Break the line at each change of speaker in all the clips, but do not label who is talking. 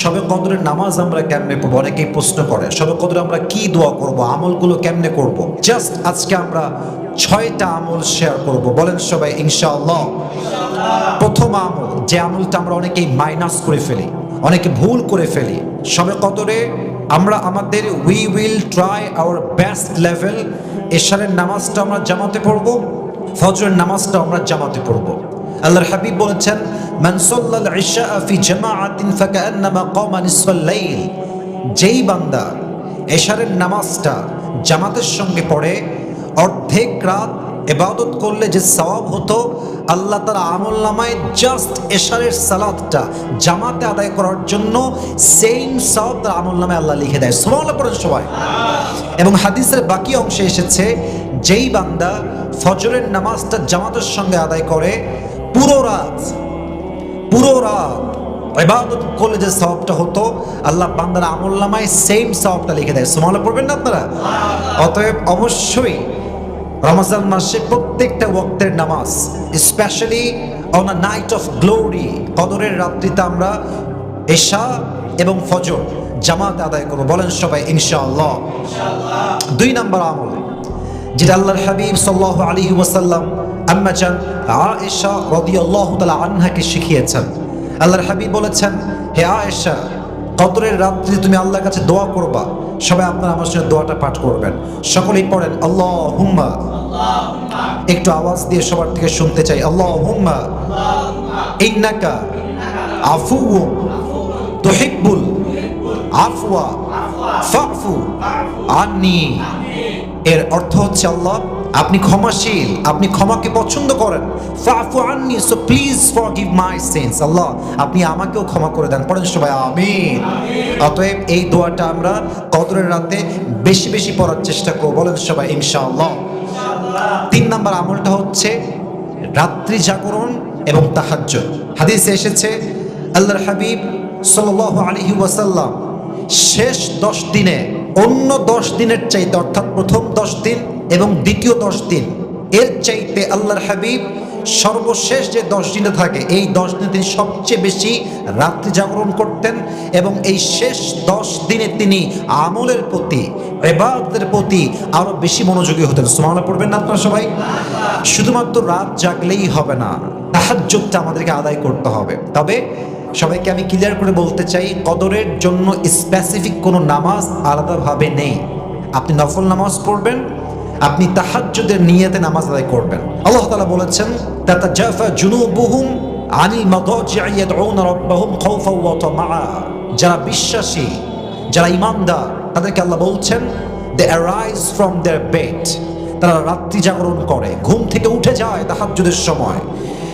সবে কদরের নামাজ আমরা কেমনে পড়ব? অনেকেই প্রশ্ন করে সবে কদরে আমরা কি দোয়া করব? আমলগুলো কেমনে করব? জাস্ট আজকে আমরা ছয়টা আমল শেয়ার করব। বলেন সবাই, ইনশাআল্লাহ। প্রথম আমল, যে আমলটা আমরা অনেকেই মাইনাস করে ফেলি, অনেকে ভুল করে ফেলি। সবে কদরে আমরা আমাদের we will try our best level এশারের নামাজটা আমরা জামাতে পড়ব, ফজরের নামাজটা আমরা জামাতে পড়ব। আল্লাহর হাবিব বলেছেন, মান সাল্লাল ইশা ফি জামাআতিন ফাকান্নামা কামা নিসফাল লাইল যেই বান্দা এশারের নামাজটা জামাতের সঙ্গে পড়ে, অর্ধেক রাত এবাদত করলে যে সওয়াব হতো, আল্লাহ তার আমল নামায় জাস্ট এশারের সালাদটা জামাতে আদায় করার জন্য সেম সওয়াব তার আমল নামায় আল্লাহ লিখে দেয়। সুবহানাল্লাহ পড়েন সবাই। এবং হাদিসের বাকি অংশে এসেছে, যেই বান্দা ফজরের নামাজটা জামাতের সঙ্গে আদায় করে পুরো রাত পুরো রাত ইবাদত করলে যে সওয়াবটা হতো, আল্লাহ বান্দার আমল নামায় সেম সওয়াবটা লিখে দেয়। সুবহানাল্লাহ, পড়বেন না আপনারা? অতএব অবশ্যই রমজান মাসে প্রত্যেকটা ওয়াক্তের নামাজ specially on a night of glory কদরের রাত্রিতে আমরা এশা এবং ফজর জামাত আদায় করব। বলেন সবাই, ইনশাআল্লাহ। দুই নম্বর আমল। যেটা আল্লাহর হাবিব সাল্লাহ আলী ওয়াসাল্লাম আম্মা চান আয়েশা রাদিয়াল্লাহু তালা আনহাকে শিখিয়েছেন। আল্লাহর হাবিব বলেছেন, হে আয়েশা, কদরের রাত্রি তুমি আল্লাহর কাছে দোয়া করবা। সবাই আপনারা আমার সঙ্গে দোয়াটা পাঠ করবেন। সকলেই পড়েন আল্লাহ হুম্মা একটু আওয়াজ দিয়ে সবার থেকে শুনতে চাই আল্লাহ হুম্মা ইন্নাকা আফু তুহিব্বুল আফওয়া ফাফু আন্নি। এর অর্থ হচ্ছে আল্লাহ, আপনি ক্ষমাশীল, আপনি ক্ষমাকে পছন্দ করেন। So please forgive my sins Allah, আপনি আমাকেও ক্ষমা করে দেন। পড়েন সবাই, আমিন। অতএব এই দোয়াটা আমরা কদরের রাতে বেশি বেশি পড়ার চেষ্টা করব। বলেন সবাই, ইনশাআল্লাহ। তিন নাম্বার আমলটা হচ্ছে রাত্রি জাগরণ এবং তাহাজ্জুদ। হাদিসে এসেছে, আল্লাহর হাবিব সাল্লাল্লাহু আলাইহি ওয়াসাল্লাম শেষ দশ দিনে অন্য দশ দিনের চাইতে, অর্থাৎ প্রথম দশ দিন এবং দ্বিতীয় দশ দিন, এর চাইতে আল্লাহর হাবিব সর্বশেষ যে দশ দিনে থাকে, এই দশ দিনে তিনি সবচেয়ে বেশি রাত্রি জাগরণ করতেন এবং এই শেষ দশ দিনে তিনি আমলের প্রতি এবাদতের প্রতি আরও বেশি মনোযোগী হতেন। সুমানা পড়বেন না আপনারা সবাই? শুধুমাত্র রাত জাগলেই হবে না তাহার আমাদেরকে আদায় করতে হবে। তবে সবাইকে আমি ক্লিয়ার করে বলতে চাই, কদরের জন্য স্পেসিফিক কোনো নামাজ আলাদাভাবে নেই। আপনি নফল নামাজ পড়বেন, আপনি তাহাজ্জুদের নিয়েতে নামাজ আদায় করবেন। আল্লাহ তালা বলেছেন, তাতাজাফা জুনুবুহুম আনিল যারা বিশ্বাসী, যারা ইমানদার, তাদেরকে আল্লাহ বলছেন they arise from their bed তারা রাত্রি জাগরণ করে, ঘুম থেকে উঠে যায় তাহাজ্জুদের সময়।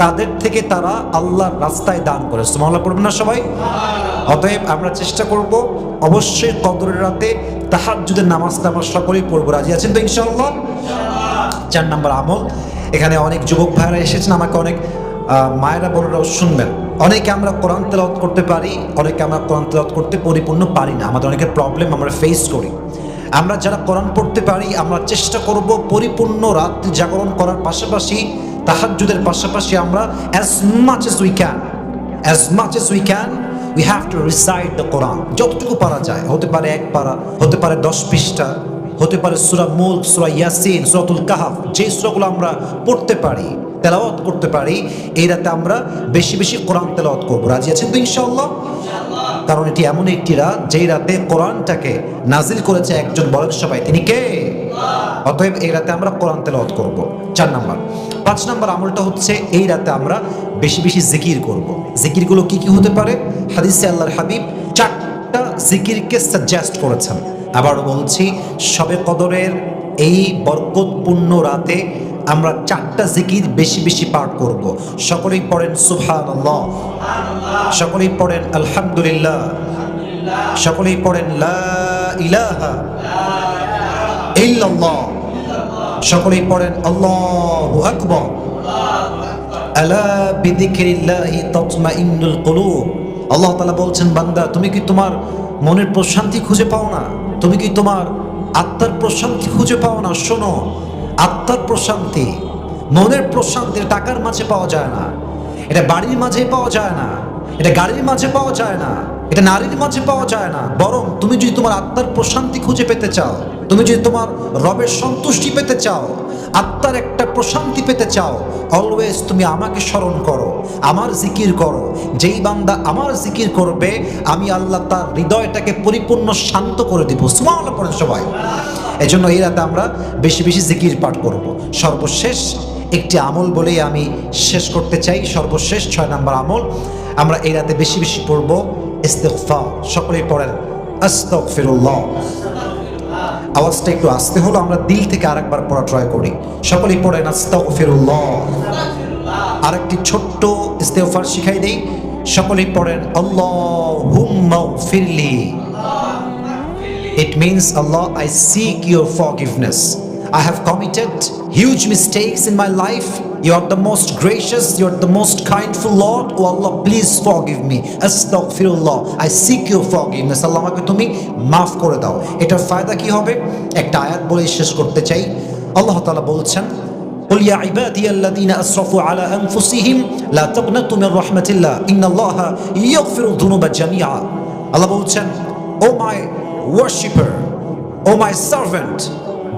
তাদের থেকে তারা আল্লাহর রাস্তায় দান করে। সুমাল্লাহ পড়বেন না সবাই? অতএব আমরা চেষ্টা করব অবশ্যই কদরের রাতে তাহাজ্জুদের নামাজটা আমরা সকলেই পড়ব। রাজি আছেন তো ইনশাআল্লাহ? চার নম্বর আমল। এখানে অনেক যুবক ভাইরা এসেছেন, আমাকে অনেক মায়েরা বোনেরাও শুনবেন। অনেকে আমরা কোরআন তেলাওয়াত করতে পারি, অনেকে আমরা কোরআন তেলাওয়াত করতে পরিপূর্ণ পারি না। আমাদের অনেকের প্রবলেম আমরা ফেস করি। আমরা যারা কোরআন পড়তে পারি, আমরা চেষ্টা করব পরিপূর্ণ রাত্রি জাগরণ করার পাশাপাশি তাহাজ্জুদের পাশাপাশি আমরা as much as we can as much as we can we have to recite the Quran যতটুকু পারা যায়, হতে পারে এক পারা, হতে পারে দশ পৃষ্ঠা, হতে পারে সুরা মুল্ক, সুরা ইয়াসিন, সুরাতুল কাহাফ, যে সুরাগুলো আমরা পড়তে পারি, তেলাওয়াত করতে পারি, এই রাতে আমরা বেশি বেশি কোরআন তেলাওয়াত করব। রাজি আছেন তো ইনশাআল্লাহ? কারণ এটি এমন একটি রাত, যেই রাতে কোরআনটাকে নাজিল করেছে একজন বলেন সবাই। তিনি কে? অতএব এই রাতে আমরা কোরআন তেলাওয়াত করব। চার নাম্বার। পাঁচ নাম্বার আমলটা হচ্ছে, এই রাতে আমরা বেশি বেশি জিকির করব। জিকিরগুলো কি কি হতে পারে? হাদিসে আল্লাহর হাবিব চারটা জিকিরকে সাজেস্ট করেছেন। আবার বলছি, সবে কদরের এই বরকতপূর্ণ রাতে আমরা চারটা জিকির বেশি বেশি পাঠ করব। সকলেই পড়েন সুবহানাল্লাহ। সকলেই পড়েন আলহামদুলিল্লাহ। সকলেই পড়েন লা ইলাহা ইল্লাল্লাহ। সকলেই পড়েন আল্লাহু আকবার। আলা বিদিকিরিল্লাহি তাতমাইন্নুল কুলুব। আল্লাহ তাআলা বলছেন, বান্দা, তুমি কি তোমার মনের প্রশান্তি খুঁজে পাও না? তুমি কি তোমার আত্মার প্রশান্তি খুঁজে পাও না? শোনো আত্মার প্রশান্তি, মনের প্রশান্তি টাকার মাঝে পাওয়া যায় না। এটা বাড়ির মাঝে পাওয়া যায় না। এটা গাড়ির মাঝে পাওয়া যায় না। এটা নারীর মাঝে পাওয়া যায় না। বরং তুমি যদি তোমার আত্মার প্রশান্তি খুঁজে পেতে চাও, তুমি যদি তোমার রবের সন্তুষ্টি পেতে চাও, আত্মার একটা প্রশান্তি পেতে চাও অলওয়েজ তুমি আমাকে স্মরণ করো, আমার জিকির করো। যেই বান্দা আমার জিকির করবে, আমি আল্লাহ তার হৃদয়টাকে পরিপূর্ণ শান্ত করে দিব। সুমাল পড়েন সবাই। এই জন্য এই রাতে আমরা বেশি বেশি জিকির পাঠ করব। সর্বশেষ একটি আমল বলেই আমি শেষ করতে চাই। সর্বশেষ ছয় নম্বর আমল। আমরা এই রাতে বেশি বেশি পড়ব। ইস্তেগফার। সকলেই পড়েন, আস্তাগফিরুল্লাহ। আওয়াজটা একটু আসতে হলো আমরা দিল থেকে আরেকবার পড়া ট্রয় করি সকলেই পড়েন আস্তাগফিরুল্লাহ আরেকটি ছোট্ট ইস্তেফার শিখাই দেই সকলেই পড়েন আল্লাহুম্মা ফিরলি It means, Allah, I seek your forgiveness. I have committed huge mistakes in my. You are the most gracious, you are the most kindful Lord. Oh Allah, please forgive me. Astaghfirullah. I seek your forgiveness. আল্লাহ আমাকে তুমি মাফ করে দাও এটার ফায়দা কি হবে একটা আয়াত বলে শেষ করতে চাই আল্লাহ তাআলা বলছেন قل يا عبادي الذين اسرفوا على انفسهم لا تقنطوا من رحمه الله ان الله يغفر الذنوب جميعا আল্লাহ বলছেন ও মাই worshipper, O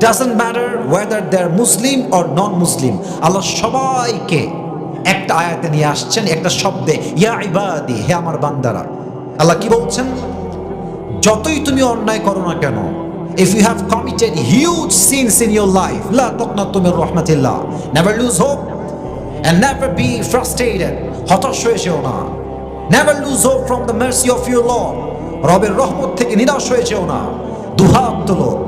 my servant, doesn't matter whether they're Muslim or non-Muslim. আল্লাহ সবাইকে একটা আয়াতে নিয়ে আসছেন একটা শব্দে ইয়া ইবাদি হে আমার বান্দারা আল্লাহ কি বলছেন যতই তুমি অন্যায় করো না কেন if you have committed huge sins in your life লা তাকনাতু Mir রাহমাতিল্লাহ never lose hope and never be frustrated হতাশ হয়ে যেও না never lose hope from the mercy of your Lord রবের রহমত থেকে নিরাশ হয়ে না দুহাত তোলো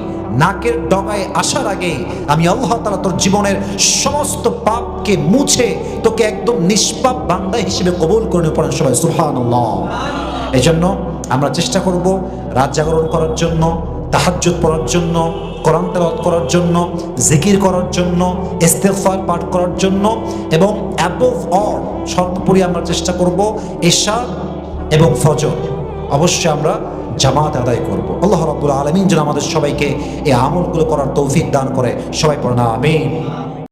নাকের ডগায় আসার আগে আমি আল্লাহ তালা তোর জীবনের সমস্ত পাপকে মুছে তোকে একদম নিষ্পাপ বান্দা হিসেবে কবুল করে নিয়ে পড়েন সবাই, সুবহানাল্লাহ। এই জন্য আমরা চেষ্টা করব রাত জাগরণ করার জন্য, তাহাজ্জুদ পড়ার জন্য, কোরআন তেলাওয়াত করার জন্য, জিকির করার জন্য, ইস্তেগফার পাঠ করার জন্য এবং অ্যাবভ অল সর্বোপরি আমরা চেষ্টা করব এশা এবং ফজর। অবশ্যই আমরা জামাত আদায় করব। আল্লাহ রব্বুল আলমিন যেন আমাদের সবাইকে এই আমলগুলো করার তৌফিক দান করে। সবাই না, আমিন।